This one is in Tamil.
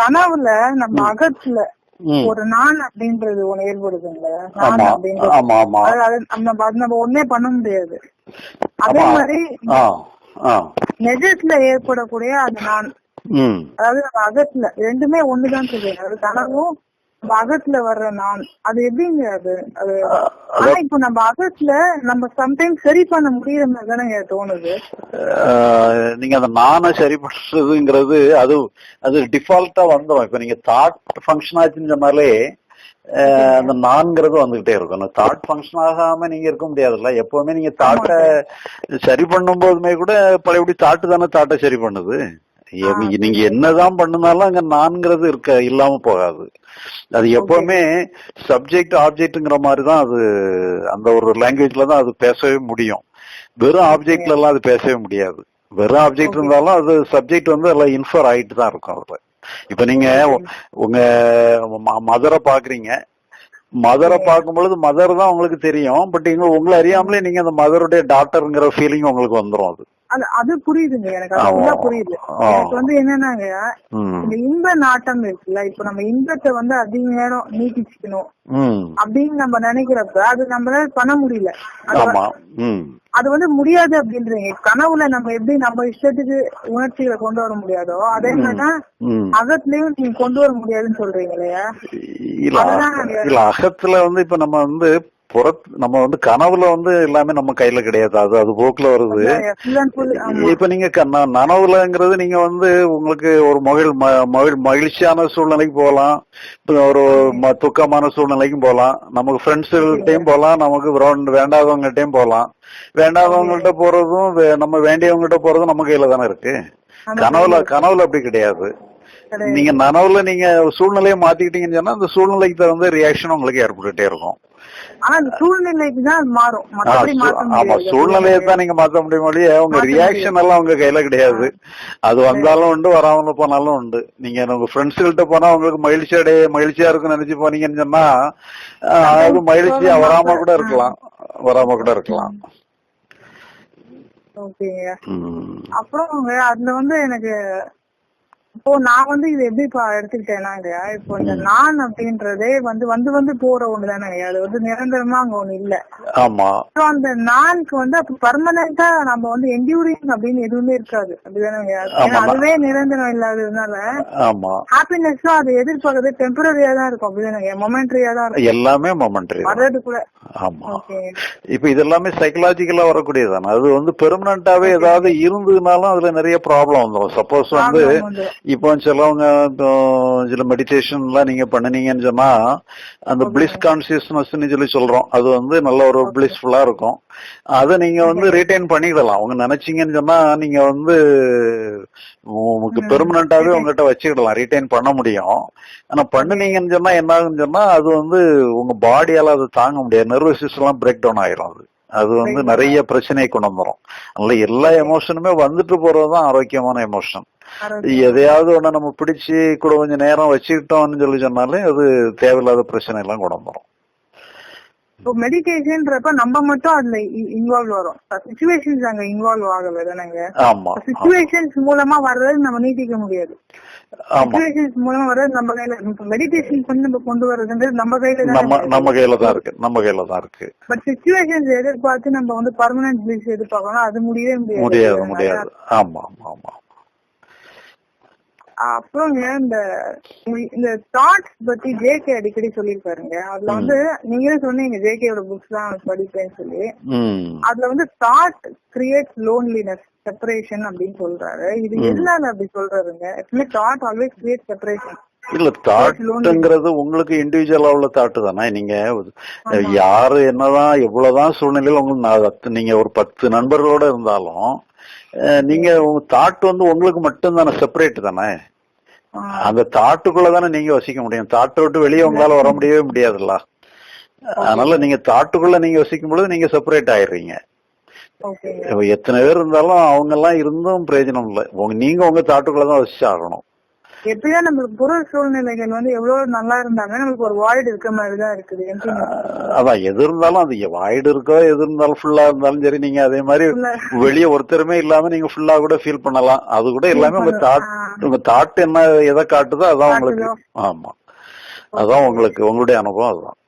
கனவுல நம்ம அகத்துல. ஒரு நான் அப்படின்றது ஒண்ணு ஏற்படுதுங்க. நான் அப்படின்றது. நம்ம ஒண்ணே பண்ண முடியாது. அதே. மாதிரி நெஜத்துல ஏற்படக்கூடிய அந்த நான். அதாவது அகத்துல ரெண்டுமே ஒண்ணுதான் சொல்றேன் அது கனவும் அகத்துல வர்ற நான். அது எப்படிங்க அது? அது ஆனா இப்ப நம்ம அகத்துல நம்ம சம்டைம்ஸ் சரி பண்ண முடியற மாதிரி தானே தோணுது. நீங்க அந்த நானை சரி பண்றதுங்கிறது அது அது டிஃபால்ட்டா வந்துடும் இப்ப நீங்க தாட் ஃபங்க்ஷன் ஆச்சுன்னு சொன்னாலே அந்த நான்கிறது வந்துகிட்டே இருக்கும். தாட் ஃபங்க்ஷன் ஆகாம நீங்க இருக்க முடியாதுல்ல. எப்பவுமே நீங்க தாட்டை சரி பண்ணும் போதுமே கூட பழையபடி தாட்டு தானே தாட்டை சரி பண்ணுது. நீங்க என்னதான் பண்ணுனாலும் அங்க நான்கிறது இருக்க இல்லாம போகாது. அது எப்பவுமே சப்ஜெக்ட் ஆப்ஜெக்ட்ங்கிற மாதிரி தான் அது அந்த ஒரு லாங்குவேஜ்ல தான் அது பேசவே முடியும். வெறும் ஆப்ஜெக்ட்ல எல்லாம் அது பேசவே முடியாது. வெறும் ஆப்ஜெக்ட் இருந்தாலும் அது சப்ஜெக்ட் வந்து எல்லாம் இன்ஃபர் ஆயிட்டு தான் இருக்கும் அதுல. இப்ப நீங்க உங்க மதரை பாக்குறீங்க. மதரை பார்க்கும் பொழுது மதர் தான் உங்களுக்கு தெரியும். பட் இங்க உங்களை அறியாமலே நீங்க அந்த மதருடைய டாக்டர்ங்கிற ஃபீலிங் உங்களுக்கு வந்துரும் அது. அது அது புரியுதுங்க. எனக்கு அது புரியுது. எனக்கு வந்து என்னன்னாங்க இந்த இன்ப நாட்டம் இருக்குல்ல இப்ப நம்ம இன்பத்தை வந்து அதிக நேரம் நீட்டிச்சுக்கணும் அப்படின்னு நம்ம நினைக்கிறப்ப அது நம்மளால பண்ண முடியல. அது வந்து முடியாது அப்படின்றீங்க. கனவுல நம்ம எப்படி நம்ம இஷ்டத்துக்கு உணர்ச்சிகளை கொண்டு வர முடியாதோ அதே மாதிரிதான் அகத்துலயும் நீங்க கொண்டு வர முடியாதுன்னு சொல்றீங்க இல்லையா. இல்ல அகத்துல வந்து இப்ப நம்ம வந்து புறத் நம்ம வந்து கனவுல வந்து எல்லாமே நம்ம கையில கிடையாது. அது அது போக்குல வருது. இப்ப நீங்க நனவுலங்கிறது நீங்க வந்து உங்களுக்கு ஒரு மகிழ் மகிழ் மகிழ்ச்சியான சூழ்நிலைக்கு போகலாம். ஒரு துக்கமான சூழ்நிலைக்கும் போகலாம். நமக்கு ஃப்ரெண்ட்ஸுகள்கிட்டயும் போகலாம். நமக்கு வேண்ட- வேண்டாதவங்ககிட்டயும் போகலாம். வேண்டாதவங்கள்ட்ட போறதும் நம்ம வேண்டியவங்ககிட்ட போறதும் நம்ம கையில தானே இருக்கு. கனவுல கனவுல அப்படி கிடையாது. கிடையாது. நீங்க நனவுல நீங்க சூழ்நிலையை மாத்திக்கிட்டீங்கன்னு சொன்னா அந்த சூழ்நிலைக்கு தகுந்த ரியாக்ஷன் உங்களுக்கு ஏற்பட்டுட்டே இருக்கும். ஆமா சூழ்நிலையை தான் நீங்க மாத்த முடியும் ஒழிய உங்க ரியாக்ஷன் எல்லாம் உங்க கையில கிடையாது. அது வந்தாலும் உண்டு வராமல போனாலும் உண்டு. நீங்க உங்க ஃப்ரெண்ட்ஸ்கிட்ட போனா உங்களுக்கு மகிழ்ச்சி அடைய மகிழ்ச்சியா இருக்குன்னு நினைச்சு போனீங்கன்னு சொன்னா அது மகிழ்ச்சியா வராம கூட இருக்கலாம். வராம கூட இருக்கலாம். அப்புறம் அதுல வந்து எனக்கு இப்போ நான் வந்து இது எப்படி எடுத்துக்கிட்டேனாங்க இப்போ இந்த நான் அப்படின்றதே வந்து வந்து வந்து போற ஒண்ணு தானே அது வந்து நிரந்தரமா அங்க ஒண்ணு இல்ல. ஆமா. அந்த நான்க்கு வந்து அப்ப பர்மனண்டா நம்ம வந்து என்டியூரிங் அப்படின்னு எதுவுமே இருக்காது. அப்படிதானே. அதுவே நிரந்தரம் இல்லாததுனால ஆமா. ஹாப்பினஸும் அதை எதிர்பார்க்கறது டெம்பரரியா தான் இருக்கும். அப்படிதானே மொமெண்ட்ரியா தான் இருக்கும். எல்லாமே மொமெண்ட்ரி வர்றது கூட ஆமா. இப்ப இது எல்லாமே சைக்கலாஜிக்கலா வரக்கூடியதானே அது வந்து பெர்மனண்டாவே ஏதாவது இருந்ததுனாலும் அதுல நிறைய ப்ராப்ளம் வந்துடும் சப்போஸ் வந்து இப்போ சிலவங்க சில மெடிடேஷன் எல்லாம் நீங்க பண்ணுனீங்கன்னு சொன்னா அந்த பிளிஸ் கான்சியஸ்னஸ் சொல்லி சொல்றோம். அது வந்து நல்ல ஒரு பிளிஸ்ஃபுல்லா இருக்கும். அதை நீங்க வந்து ரீடைன் பண்ணிடலாம் அவங்க நினைச்சீங்கன்னு சொன்னா நீங்க வந்து உங்களுக்கு பெர்மனண்டாவே உங்ககிட்ட வச்சுக்கிடலாம். ரீடைன் பண்ண முடியும். ஆனா பண்ணுனீங்கன்னு சொன்னா என்ன ஆகுன்னு சொன்னா அது வந்து உங்க பாடியால அதை தாங்க முடியாது. நர்வஸ் சிஸ்டம் எல்லாம் பிரேக் டவுன் ஆயிரும் அது. அது வந்து நிறைய பிரச்சனையை கொண்டு வந்துரும். அதனால எல்லா எமோஷனுமே வந்துட்டு போறதுதான் ஆரோக்கியமான எமோஷன் எதையாவது ஒண்ணு நம்ம பிடிச்சு கூட கொஞ்சம் நேரம் வச்சுக்கிட்டோம்னு சொல்லி சொன்னாலே அது தேவையில்லாத பிரச்சனை எல்லாம் கொண்டு வந்துரும். இப்போ மெடிடேஷன்றப்ப நம்ம மட்டும் அதுல இன்வால்வ் வரும். சுச்சுவேஷன்ஸ் அங்க இன்வால்வ் ஆகல தானேங்க. ஆமா சுச்சுவேஷன்ஸ் மூலமா வர்றது நம்ம நீட்டிக்க முடியாது. சுச்சுவேஷன்ஸ் மூலமா வர்றது நம்ம கையில மெடிடேஷன் பண்ணி நம்ம கொண்டு வர்றதுன்றது நம்ம கையில நம்ம நம்ம கையில தான் இருக்கு. நம்ம கையில தான் இருக்கு. பட் சுச்சுவேஷன்ஸ் எதிர்பார்த்து நம்ம வந்து பர்மனன்ட் பிளிஸ் எதிர்பார்க்கணும் அது முடியவே முடியாது. முடியாது முடியாது. ஆமா ஆமா ஆமா. அப்புறம் இந்த இந்த தாட்ஸ் பத்தி ஜேகே அடிக்கடி சொல்லியிருப்பாருங்க அதுல வந்து நீங்களே சொன்னீங்க ஜேகேயோட புக்ஸ் தான் படிப்பேன்னு சொல்லி. அதுல வந்து தாட் கிரியேட் லோன்லினஸ் செப்பரேஷன் அப்படின்னு சொல்றாரு. இது எதனால அப்படி சொல்றாருங்க? Actually thought always create separation இல்ல தாட்டுங்கிறது உங்களுக்கு இண்டிவிஜுவலா உள்ள தாட்டு தானே? நீங்க யாரு என்னதான் எவ்வளவுதான் சூழ்நிலையில உங்களுக்கு நீங்க ஒரு பத்து நண்பர்களோட இருந்தாலும் நீங்க உங்க தாட் வந்து உங்களுக்கு மட்டும் தானே? செப்பரேட் தானே அந்த தாட்டுக்குள்ள தானே நீங்க வசிக்க முடியும். தாட்டை விட்டு வெளியே உங்களால வர முடியவே முடியாதுல்ல. அதனால நீங்க தாட்டுக்குள்ள நீங்க வசிக்கும் பொழுது நீங்க செப்பரேட் ஆயிடுறீங்க. எத்தனை பேர் இருந்தாலும் அவங்க எல்லாம் இருந்தும் பிரயோஜனம் இல்லை. உங்க நீங்க உங்க தாட்டுக்குள்ள தான் வசிச்சு ஆகணும் எப்படிதான் நம்மளுக்கு புற சூழ்நிலைகள் வந்து எவ்வளவு நல்லா இருந்தாலும் நம்மளுக்கு ஒரு வாய்டு இருக்க மாதிரிதான் இருக்குது. அதான் எது இருந்தாலும் அது வாய்டு இருக்கோ எது இருந்தாலும் ஃபுல்லா இருந்தாலும் சரி நீங்க அதே மாதிரி. வெளியே ஒருத்தருமே இல்லாம நீங்க ஃபுல்லா கூட ஃபீல் பண்ணலாம். அது கூட எல்லாமே உங்க தாட் உங்க தாட் என்ன எதை காட்டுதோ அதான் உங்களுக்கு. ஆமா. அதான் உங்களுக்கு உங்களுடைய அனுபவம் அதுதான்.